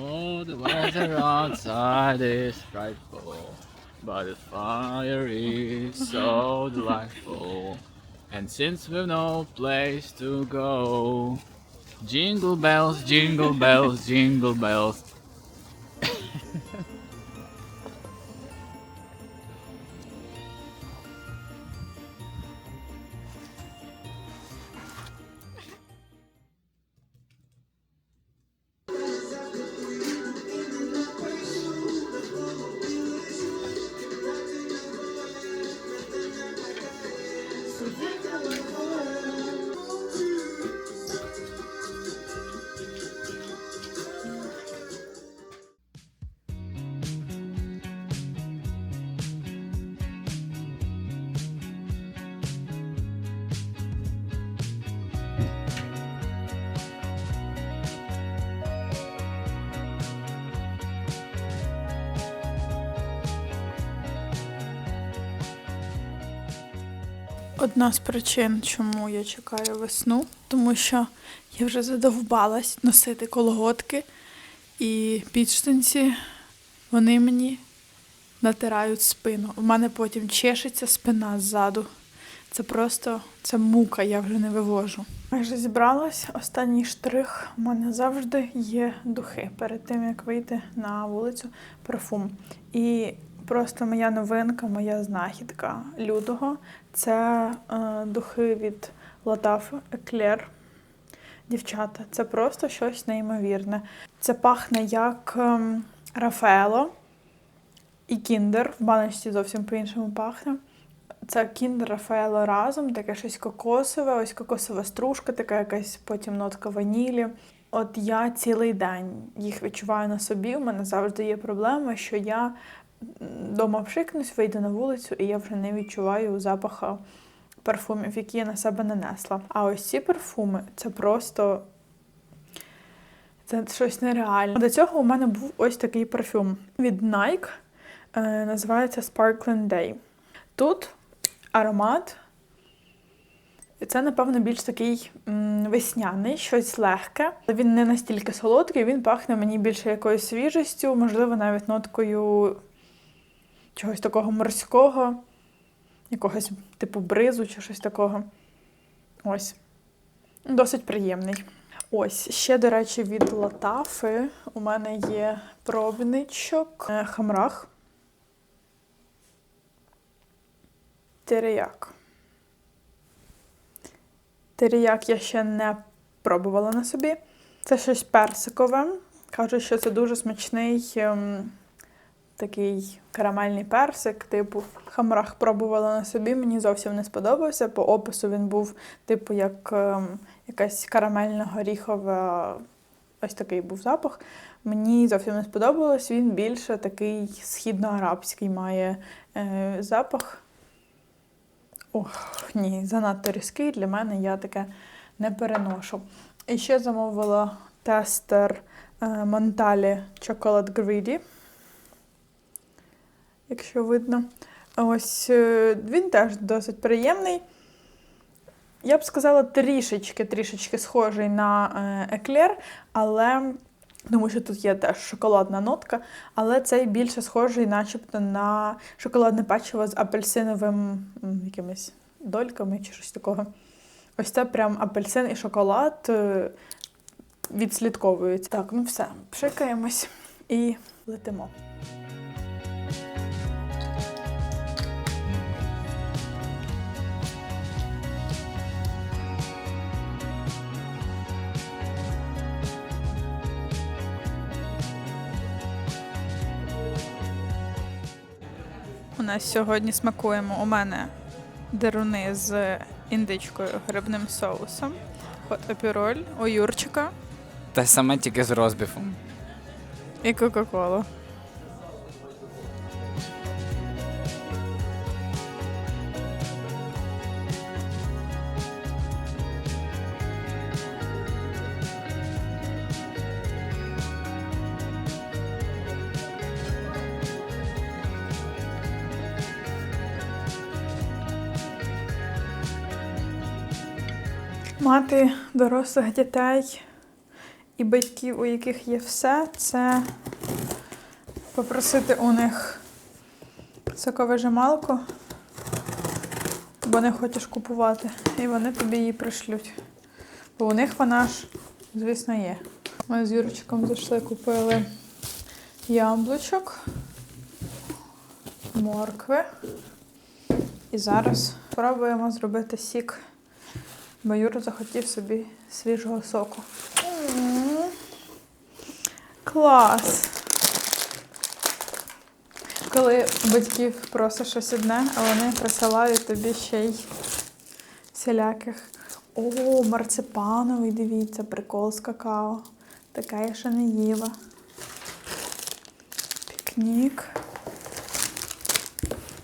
Oh, the weather outside is frightful, but the fire is so delightful. And since we've no place to go, jingle bells, jingle bells, jingle bells. Одна з причин, чому я чекаю весну, тому що я вже задовбалась носити колготки і підштанці, вони мені натирають спину. У мене потім чешеться спина ззаду. Це просто це мука, я вже не вивожу. Майже зібралась. Останній штрих. У мене завжди є духи перед тим, як вийти на вулицю, парфум. І просто моя новинка, моя знахідка лютого це е, духи від Латаф Еклер. Дівчата, це просто щось неймовірне. Це пахне як ем, Рафаело і Кіндер. В баночці зовсім по-іншому пахне. Це Кіндер Рафаело разом, таке щось кокосове, ось кокосова стружка, така якась потім нотка ванілі. От я цілий день їх відчуваю на собі. У мене завжди є проблема, що я вдома вшикнусь, вийду на вулицю, і я вже не відчуваю запаха парфумів, які я на себе нанесла. А ось ці парфуми це просто це щось нереальне. До цього у мене був ось такий парфюм від Nike, е, називається Sparkling Day. Тут аромат. Це, напевно, більш такий м, весняний, щось легке. Він не настільки солодкий, він пахне мені більше якоюсь свіжістю, можливо, навіть ноткою чогось такого морського, якогось типу бризу чи щось такого. Ось. Досить приємний. Ось, ще, до речі, від Латафи у мене є пробничок е, Хамрах. Терияк. Терияк я ще не пробувала на собі. Це щось персикове. Кажуть, що це дуже смачний ем, такий карамельний персик, типу хамрах пробувала на собі, мені зовсім не сподобався. По опису він був, типу, як ем, якась карамельна горіхова, ось такий був запах. Мені зовсім не сподобалось. Він більше такий східноарабський має е, запах. Ох, ні, занадто різкий для мене, я таке не переношу. І ще замовила тестер е, Монталі Chocolate Greedy якщо видно. Ось е, він теж досить приємний. Я б сказала, трішечки трішечки схожий на еклер, але тому що тут є теж шоколадна нотка, але цей більше схожий, начебто, на шоколадне печиво з апельсиновим якимись дольками чи щось такого. Ось це прям апельсин і шоколад е, відслідковується. Так, ну все, пшикаємось і летимо. У нас сьогодні смакуємо у мене деруни з індичкою грибним соусом, хот апіроль, у Юрчика Те саме тільки з розбіфом. і Кока-Колу. Мати дорослих дітей і батьків, у яких є все, це попросити у них соковижималку, бо не хочеш купувати, і вони тобі її пришлють. Бо у них вона ж, звісно, є. Ми з Юрчиком зайшли, купили яблучок, моркви. І зараз спробуємо зробити сік. Бо Юра захотів собі свіжого соку. Клас! Коли батьків просиш щось одне, а вони присилають тобі ще й всіляких. О, марципановий, дивіться, прикол з какао. Таке я ще не їла. Пікнік.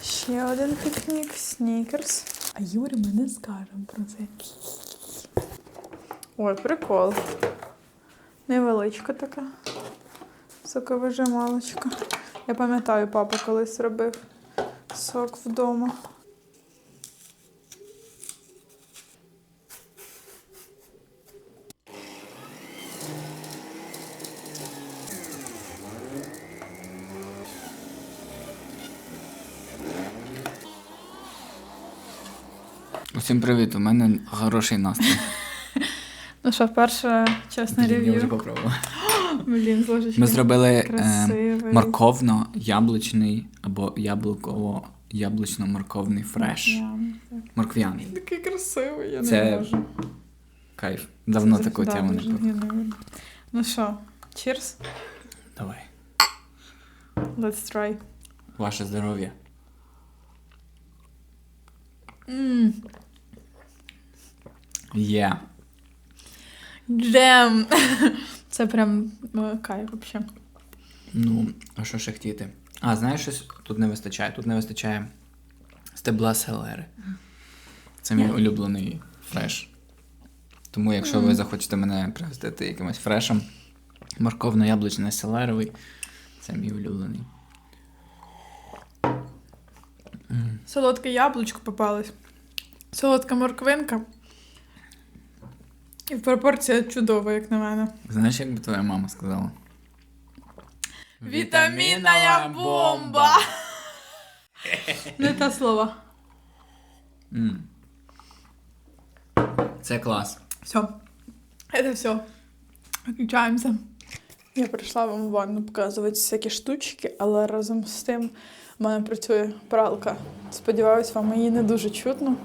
Ще один пікнік, снікерс. А Юрі ми не скажемо про це. Ой, прикол. Невеличка така. Соковижималочка. Я пам'ятаю, папа колись робив сок вдома. Усім привіт, у мене хороший настрій. Ну що, перше чесне Блін, я вже рев'ю. Блін, з ложечки. Ми зробили е, морковно-яблучний або яблуково-яблучно-морковний фреш. Я- Морквяний. Такий красивий, я Це не можу. Кайф. Давно Це таку тему не пив. Ну що, cheers. Давай. Let's try. Ваше здоров'я. Є. джем. Це прям ну, кайф взагалі. Ну, а що ще хотіти? А, знаєш, щось тут не вистачає. Тут не вистачає стебла селери. Це мій улюблений фреш. Тому, якщо ви захочете мене пригостити якимось фрешем, морковно-яблучний селеровий, це мій улюблений. Солодке яблучко попалось. Солодка морквинка. І пропорція чудова, як на мене. Знаєш, як би твоя мама сказала? Вітамінна бомба! Не те слово. М. Це клас. Все. Это все. Виключаємося. Я прийшла вам в ванну показувати всякі штучки, але разом з тим в мене працює пралка. Сподіваюсь, вам її не дуже чутно.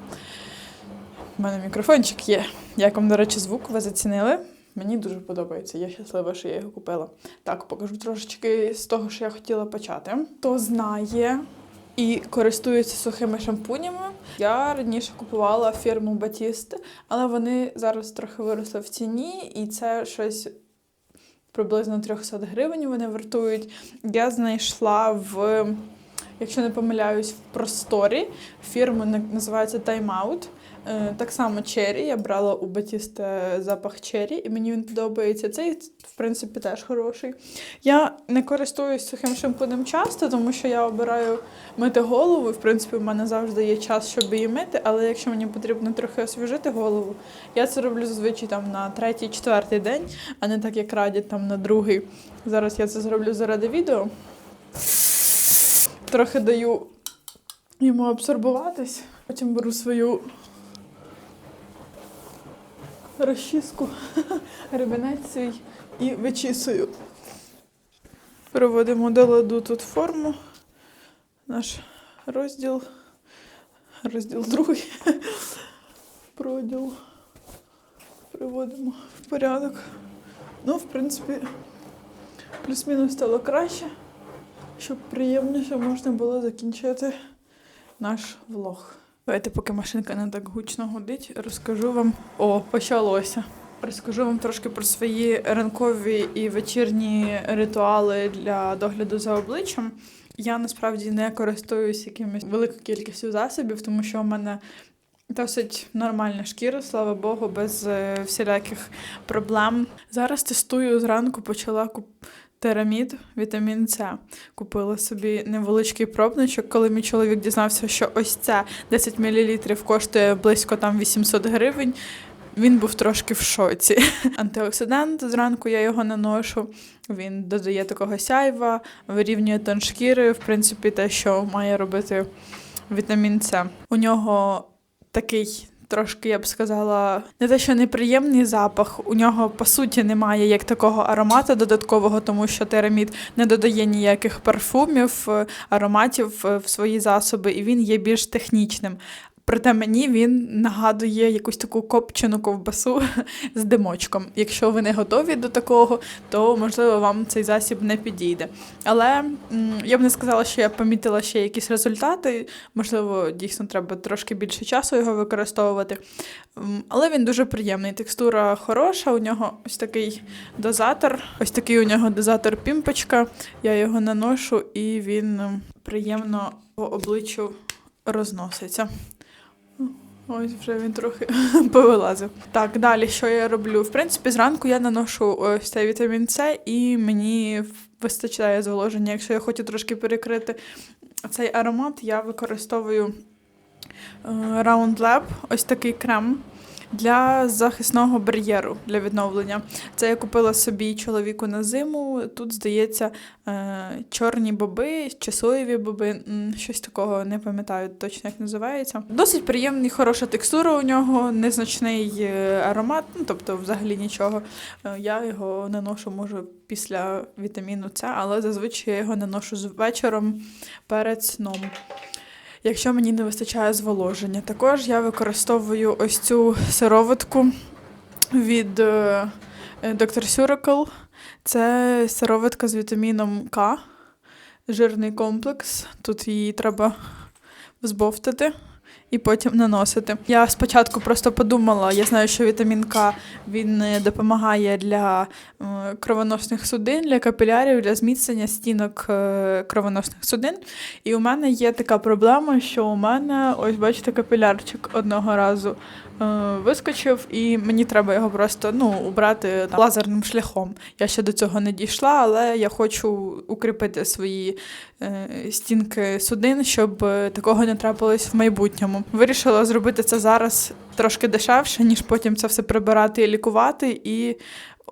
У мене мікрофончик є. Як вам, до речі, звук ви зацінили? Мені дуже подобається. Я щаслива, що я його купила. Так, покажу трошечки з того, що я хотіла почати. Хто знає і користується сухими шампунями. Я раніше купувала фірму Батісти, але вони зараз трохи виросли в ціні, і це щось приблизно 300 гривень вони вартують. Я знайшла в, якщо не помиляюсь, в просторі. Фірма на- називається Time Out. Е, Так само Черрі. Я брала у Батісте запах Черрі, і мені він подобається. Цей, в принципі, теж хороший. Я не користуюсь сухим шампунем часто, тому що я обираю мити голову. і, В принципі, в мене завжди є час, щоб її мити, але якщо мені потрібно трохи освіжити голову, я це роблю зазвичай там на третій, четвертий день, а не так, як радять там на другий. Зараз я це зроблю заради відео. Трохи даю йому абсорбуватись. Потім беру свою розчіску, ребенець свій і вичісую. Проводимо до ладу тут форму. Наш розділ. Розділ другий. Проділ. Приводимо в порядок. Ну, в принципі, плюс-мінус стало краще, щоб приємніше можна було закінчити наш влог. Давайте, поки машинка не так гучно гудить, розкажу вам. О, почалося. Розкажу вам трошки про свої ранкові і вечірні ритуали для догляду за обличчям. Я насправді не користуюсь якимось великою кількістю засобів, тому що у мене досить нормальна шкіра, слава Богу, без е, всіляких проблем. Зараз тестую зранку, почала куп... Терамід, вітамін С. Купила собі невеличкий пробничок, коли мій чоловік дізнався, що ось це 10 мл коштує близько там 800 гривень. він був трошки в шоці. Антиоксидант зранку я його наношу. Він додає такого сяйва, вирівнює тон шкіри, в принципі, те, що має робити вітамін С. У нього такий. Трошки я б сказала, не те, що неприємний запах. У нього по суті немає як такого аромату додаткового, тому що терамід не додає ніяких парфумів, е, ароматів е, в свої засоби, і він є більш технічним. Проте мені він нагадує якусь таку копчену ковбасу з димочком. Якщо ви не готові до такого, то можливо вам цей засіб не підійде. Але я б не сказала, що я помітила ще якісь результати. Можливо, дійсно треба трошки більше часу його використовувати. Але він дуже приємний. Текстура хороша. У нього ось такий дозатор. Ось такий у нього дозатор пімпочка. Я його наношу, і він приємно по обличчю розноситься. Ось вже він трохи повилазив. Так, далі що я роблю? В принципі, зранку я наношу ось цей вітамін С, і мені вистачає зволоження. Якщо я хочу трошки перекрити цей аромат, я використовую е, Round Lab, ось такий крем. Для захисного бар'єру для відновлення. Це я купила собі чоловіку на зиму. Тут, здається, е, чорні боби чи соєві боби, щось такого не пам'ятаю точно, як називається. Досить приємний, хороша текстура у нього, незначний е, аромат, ну тобто взагалі нічого. Е, Я його наношу, можу після вітаміну С, але зазвичай я його наношу вечором перед сном. Якщо мені не вистачає зволоження. Також я використовую ось цю сироватку від е, е, Dr. Suracle. Це сироватка з вітаміном К, жирний комплекс. Тут її треба збовтати і потім наносити. Я спочатку просто подумала, я знаю, що вітамін К він е, допомагає для кровоносних судин, для капілярів, для зміцнення стінок е, кровоносних судин. І у мене є така проблема, що у мене, ось бачите, капілярчик одного разу е, вискочив, і мені треба його просто ну, убрати там, лазерним шляхом. Я ще до цього не дійшла, але я хочу укріпити свої стінки судин, щоб е, такого не трапилось в майбутньому. Вирішила зробити це зараз трошки дешевше, ніж потім це все прибирати і лікувати. І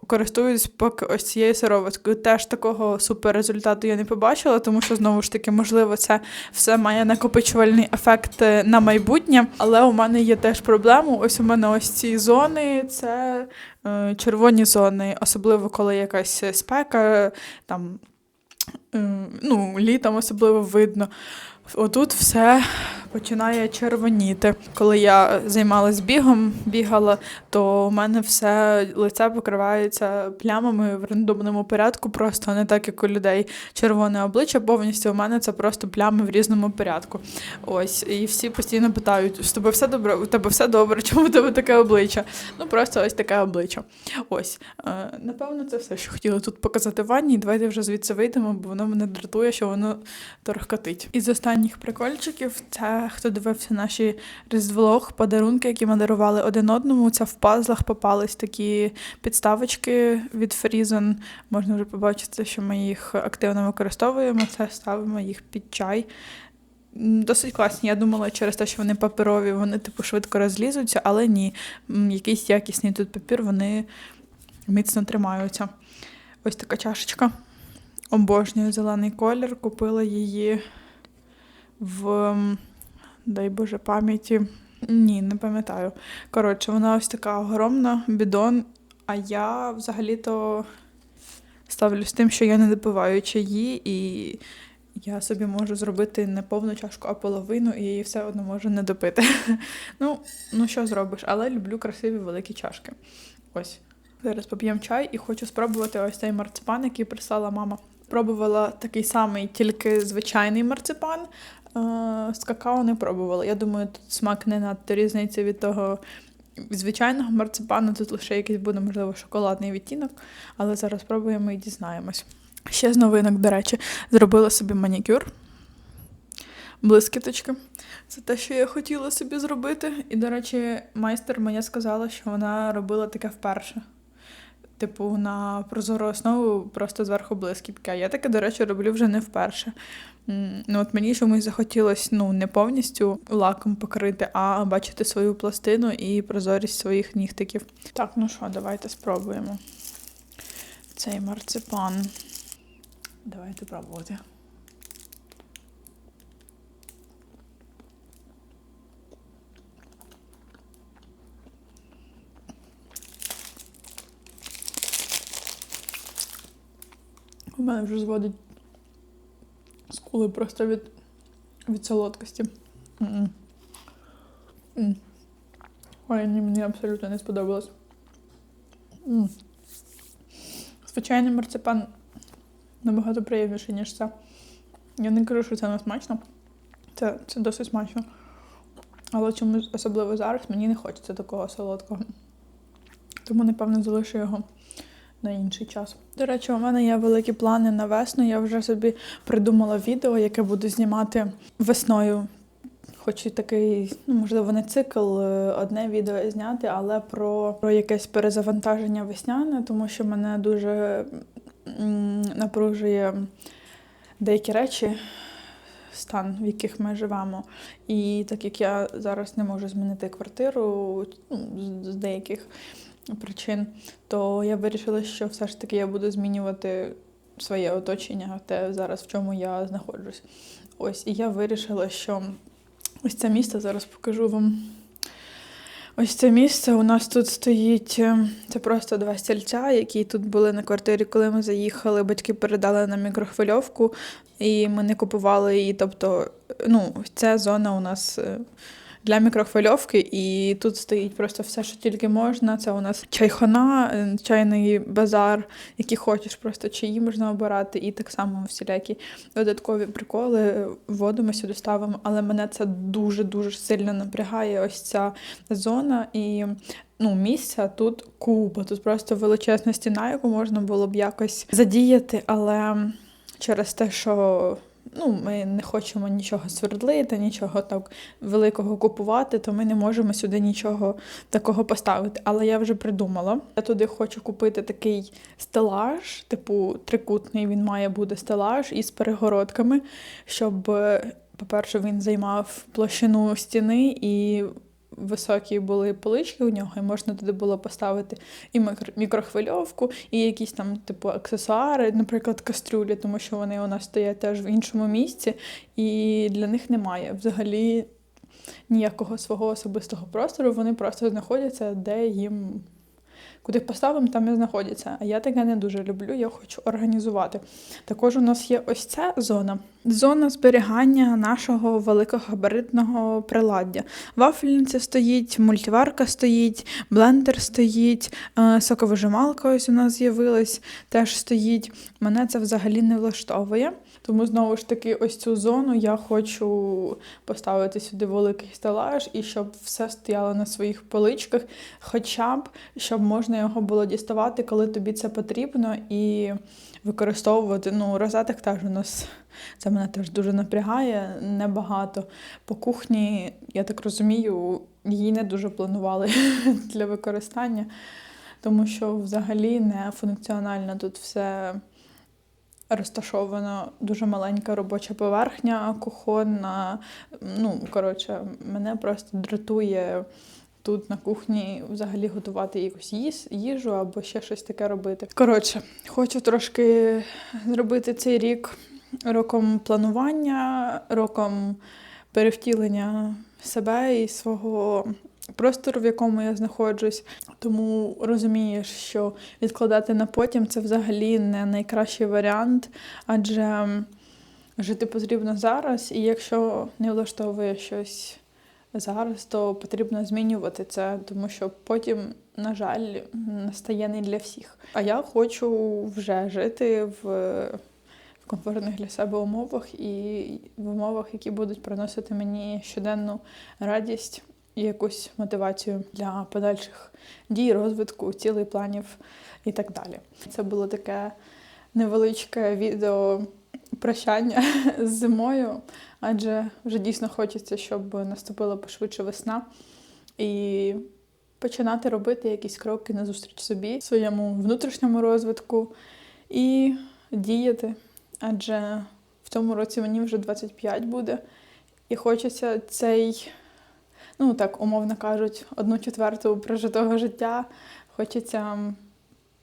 користуюсь поки ось цією сироваткою. Теж такого супер результату я не побачила, тому що знову ж таки, можливо, це все має накопичувальний ефект е, на майбутнє. Але у мене є теж проблема. Ось у мене ось ці зони, це е, червоні зони, особливо коли якась спека, там е, ну, літом особливо видно. Отут все починає червоніти. Коли я займалась бігом, бігала, то у мене все лице покривається плямами в рандомному порядку, просто не так, як у людей червоне обличчя повністю. У мене це просто плями в різному порядку. Ось, і всі постійно питають: з тобою все добре, у тебе все добре, чому у тебе таке обличчя? Ну просто ось таке обличчя. Ось, Е, напевно, це все, що хотіла тут показати ванні. Давайте вже звідси вийдемо, бо воно мене дратує, що воно торохкотить. Із останніх прикольчиків, це хто дивився наші різдволог, подарунки, які ми дарували один одному. Це в пазлах попались такі підставочки від Фрізон. Можна вже побачити, що ми їх активно використовуємо. Це ставимо їх під чай. Досить класні. Я думала, через те, що вони паперові, вони типу швидко розлізуться, але ні. Якийсь якісний тут папір, вони міцно тримаються. Ось така чашечка. Обожнюю зелений колір. Купила її в, дай Боже, пам'яті. Ні, не пам'ятаю. Коротше, вона ось така огромна, бідон, а я взагалі-то ставлюсь тим, що я не допиваю чаї, і я собі можу зробити не повну чашку, а половину, і її все одно можу не допити. Ну, ну що зробиш, але люблю красиві великі чашки. Ось. Зараз поп'ємо чай і хочу спробувати ось цей марципан, який прислала мама. Пробувала такий самий, тільки звичайний марципан. Е, З какао не пробувала. Я думаю, тут смак не надто різниця від того звичайного марципану. Тут лише якийсь буде, можливо, шоколадний відтінок, але зараз спробуємо і дізнаємось. Ще з новинок, до речі, зробила собі манікюр. Блискіточки. Це те, що я хотіла собі зробити. І, до речі, майстер мені сказала, що вона робила таке вперше. Типу, на прозору основу просто зверху блискітки. А я таке, до речі, роблю вже не вперше. Ну, от мені чомусь захотілося ну, не повністю лаком покрити, а бачити свою пластину і прозорість своїх нігтиків. Так, ну що, давайте спробуємо. Цей марципан. Давайте пробувати. У мене вже зводить скули просто від, від солодкості. М. Ой, ні, мені абсолютно не сподобалось. М. Звичайний марципан набагато приємніший, ніж це. Я не кажу, що це не смачно. Це, це досить смачно. Але чомусь особливо зараз мені не хочеться такого солодкого. Тому, напевно, залишу його на інший час. До речі, у мене є великі плани на весну. Я вже собі придумала відео, яке буду знімати весною. Хочу такий, ну можливо, не цикл, е, одне відео зняти, але про, про якесь перезавантаження весняне, тому що мене дуже напружує деякі речі, стан, в яких ми живемо. І так як я зараз не можу змінити квартиру ну, з- деяких причин, то я вирішила, що все ж таки я буду змінювати своє оточення, те зараз, в чому я знаходжусь. Ось, і я вирішила, що ось це місце зараз покажу вам. Ось це місце у нас тут стоїть. е, Це просто два стільця, які тут були на квартирі, коли ми заїхали. Батьки передали нам мікрохвильовку, і ми не купували її. Тобто, ну, ця зона у нас е, для мікрохвильовки, і тут стоїть просто все, що тільки можна. Це у нас чайхона, е, чайний базар, які хочеш, просто чаї можна обирати, і так само всілякі додаткові приколи. Воду ми сюди ставимо, але мене це дуже дуже сильно напрягає. Ось ця зона і. Ну, місця тут купа, тут просто величезна стіна, яку можна було б якось задіяти, але через те, що ну, ми не хочемо нічого свердлити, нічого так великого купувати, то ми не можемо сюди нічого такого поставити. Але я вже придумала. Я туди хочу купити такий стелаж, типу трикутний, він має бути стелаж із перегородками, щоб, е, по-перше, він займав площину стіни і. Високі були полички у нього, і можна туди було поставити і мікрохвильовку, і якісь там, типу, аксесуари, наприклад, кастрюлі, тому що вони у нас стоять теж в іншому місці, і для них немає взагалі ніякого свого особистого простору. Вони просто знаходяться, де їм куди поставимо, там і знаходяться. А я таке не дуже люблю, я хочу організувати. Також у нас є ось ця зона. Зона зберігання нашого великогабаритного приладдя. Вафельниця стоїть, мультиварка стоїть, блендер стоїть, е, соковижималка ось у нас з'явилась, теж стоїть. Мене це взагалі не влаштовує. Тому знову ж таки, ось цю зону я хочу поставити сюди великий стелаж і щоб все стояло на своїх поличках, хоча б щоб можна його було діставати, коли тобі це потрібно, і використовувати. Ну, розеток теж у нас це мене теж дуже напрягає, небагато. По кухні, я так розумію, її не дуже планували для використання, тому що взагалі не функціонально тут все розташовано дуже маленька робоча поверхня, кухонна. Ну, коротше, мене просто дратує тут на кухні взагалі готувати якусь їжу або ще щось таке робити. Коротше, хочу трошки зробити цей рік роком планування, роком перевтілення себе і свого простору, в якому я знаходжусь. Тому розумієш, що відкладати на потім це взагалі не найкращий варіант, адже жити потрібно зараз, і якщо не влаштовує щось зараз, то потрібно змінювати це, тому що потім, на жаль, настає не для всіх. А я хочу вже жити в, в комфортних для себе умовах і в умовах, які будуть приносити мені щоденну радість якусь мотивацію для подальших дій, розвитку, цілей, планів і так далі. Це було таке невеличке відео прощання з зимою, адже вже дійсно хочеться, щоб наступила пошвидше весна. І починати робити якісь кроки назустріч собі, своєму внутрішньому розвитку і діяти. Адже в цьому році мені вже 25 буде, і хочеться цей, ну так умовно кажуть, одну четверту прожитого життя. Хочеться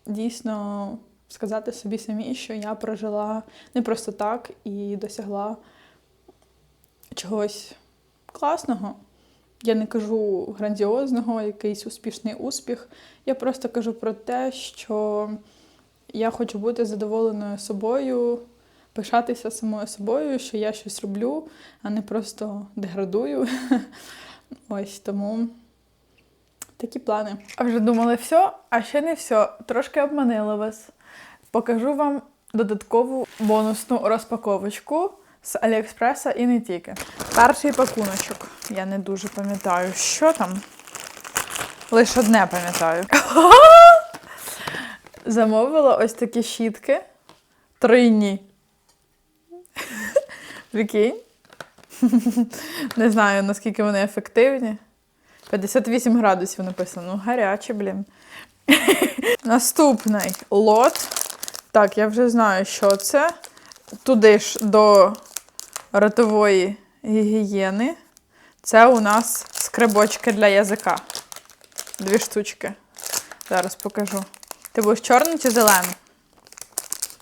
дійсно сказати собі самі, що я прожила не просто так і досягла чогось класного. Я не кажу грандіозного, якийсь успішний успіх. Я просто кажу про те, що я хочу бути задоволеною собою, пишатися самою собою, що я щось роблю, а не просто деградую. Ось тому такі плани. А вже думали все, а ще не все. Трошки обманила вас. Покажу вам додаткову бонусну розпаковочку з Аліекспреса і не тільки. Перший пакуночок. Я не дуже пам'ятаю, що там. Лише одне пам'ятаю. Замовила ось такі щітки. Тройні. Прикинь. Не знаю, наскільки вони ефективні. 58 градусів написано. Ну, гарячі, блін. Наступний лот. Так, я вже знаю, що це. Туди ж до ротової гігієни. Це у нас скребочки для язика. Дві штучки. Зараз покажу. Ти будеш чорний чи зелений?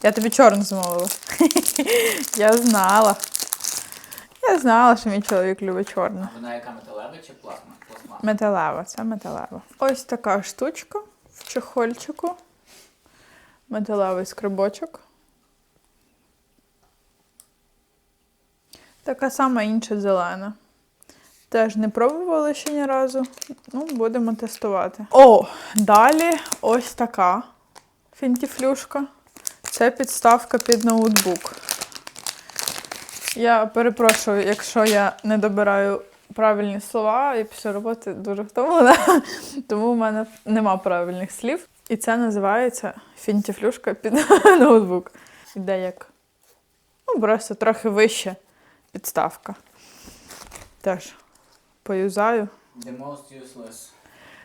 Я тобі чорну замовила. Я знала. Я знала, що мій чоловік любить чорну. Вона яка металева чи плазма? Плазма. Металева, це металева. Ось така штучка в чехольчику. Металевий скрибочок. Така сама інша зелена. Теж не пробували ще ні разу. Ну, будемо тестувати. О, далі ось така фінтіфлюшка. Це підставка під ноутбук. Я перепрошую, якщо я не добираю правильні слова, і після роботи дуже втомлена, тому в мене нема правильних слів. І це називається фінтіфлюшка під ноутбук. Іде як ну, просто трохи вище підставка. Теж поюзаю. The most useless.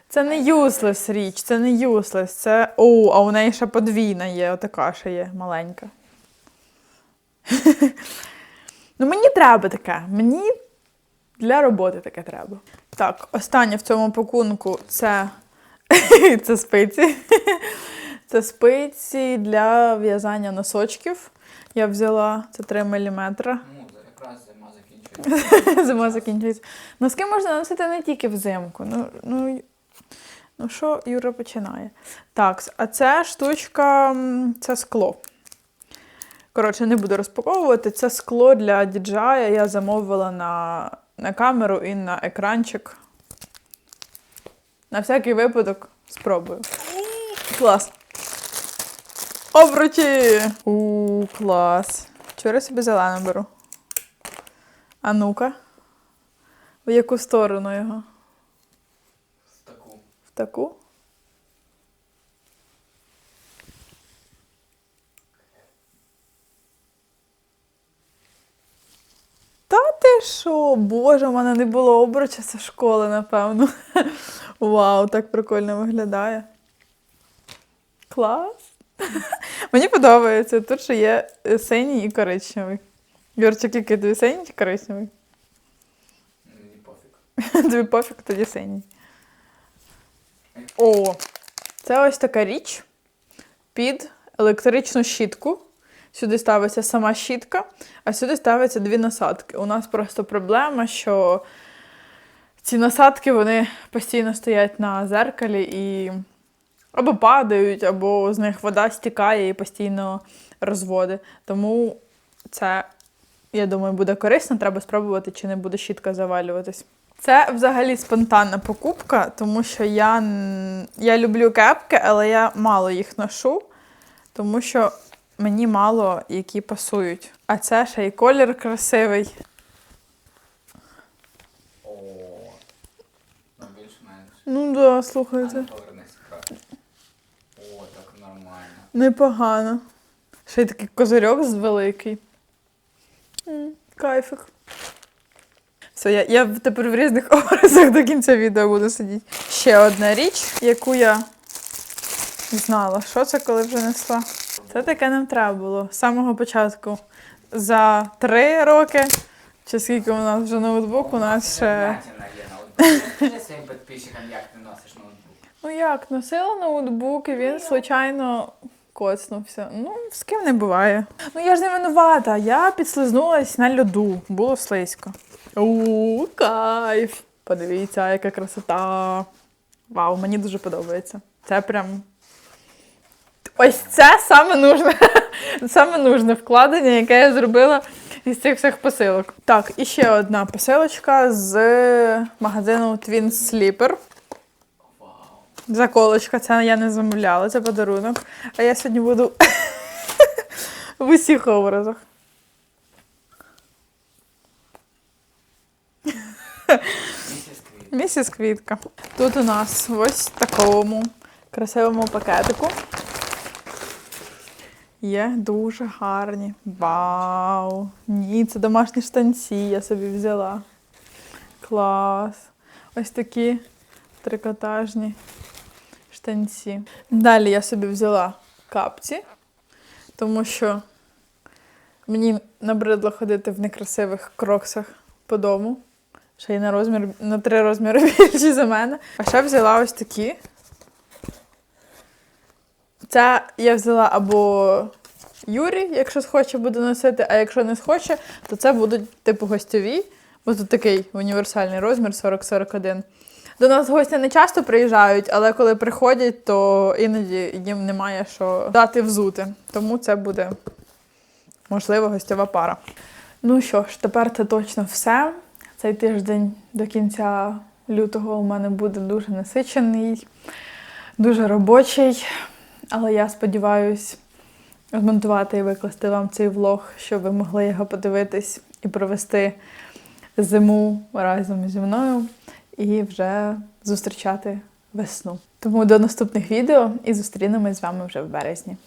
Це не useless річ, це не useless, це. О, а у неї ще подвійна є, отака ще є маленька. ну, мені треба таке. Мені для роботи таке треба. Так, останнє в цьому пакунку це, це спиці. це спиці для в'язання носочків. Я взяла це 3 мм. Ну, якраз зима закінчується. Зима закінчується. Носки можна носити не тільки взимку. Ну, ну, ну що Юра починає? Так, а це штучка, це скло. Коротше, не буду розпаковувати. Це скло для DJI. Я замовила на, на камеру і на екранчик. На всякий випадок спробую. Клас. Обручі! У, клас. Чого я собі зелену беру? А ну-ка. В яку сторону його? В таку. В таку? Ти що? Боже, у мене не було обруча зі школи, напевно. Вау, так прикольно виглядає. Клас. Мені подобається. Тут ще є е, синій і коричневий. Юрчик, який тобі синій чи коричневий? Мені пофіг. Тобі пофіг, тоді синій. О, це ось така річ під електричну щітку. Сюди ставиться сама щітка, а сюди ставиться дві насадки. У нас просто проблема, що ці насадки вони постійно стоять на зеркалі і або падають, або з них вода стікає і постійно розводи. Тому це, я думаю, буде корисно. Треба спробувати, чи не буде щітка завалюватись. Це взагалі спонтанна покупка, тому що я, я люблю кепки, але я мало їх ношу, тому що мені мало які пасують. А це ще й колір красивий. О. Ну, більш-менш. Ну да, ну, слухайте. О, так нормально. Непогано. Ще й такий козирьок з великий. М, Кайфик. Все, я, я тепер в різних образах до кінця відео буду сидіти. Ще одна річ, яку я знала, що це коли вже несла. Це таке нам треба було з самого початку. За три роки, чи скільки у нас вже ноутбук, у нас ще. Як ти носиш ноутбук. Ну як, носила ноутбук, і він случайно коцнувся. Ну, з ким не буває. Ну я ж не винувата, я підслизнулась на льоду, було слизько. У, кайф! Подивіться, яка красота. Вау, мені дуже подобається. Це прям. Ось це саме нужне, саме нужне вкладення, яке я зробила із цих всіх посилок. Так, і ще одна посилочка з магазину Twin Sleeper. Заколочка, це я не замовляла, це подарунок. А я сьогодні буду в усіх образах. Місіс Квітка. Тут у нас ось в такому красивому пакетику. Є дуже гарні. Вау! Ні, це домашні штанці, я собі взяла. Клас. Ось такі трикотажні штанці. Далі я собі взяла капці, тому що мені набридло ходити в некрасивих кроксах по дому. Ще й на розмір на три розміри більші за мене. А ще взяла ось такі. Це я взяла або Юрі, якщо схоче, буде носити, а якщо не схоче, то це будуть типу гостьові. Бо тут такий універсальний розмір 40-41. До нас гості не часто приїжджають, але коли приходять, то іноді їм немає що дати взути. Тому це буде можливо гостьова пара. Ну що ж, тепер це точно все. Цей тиждень до кінця лютого у мене буде дуже насичений, дуже робочий. Але я сподіваюся змонтувати і викласти вам цей влог, щоб ви могли його подивитись і провести зиму разом зі мною і вже зустрічати весну. Тому до наступних відео і зустрінемось з вами вже в березні.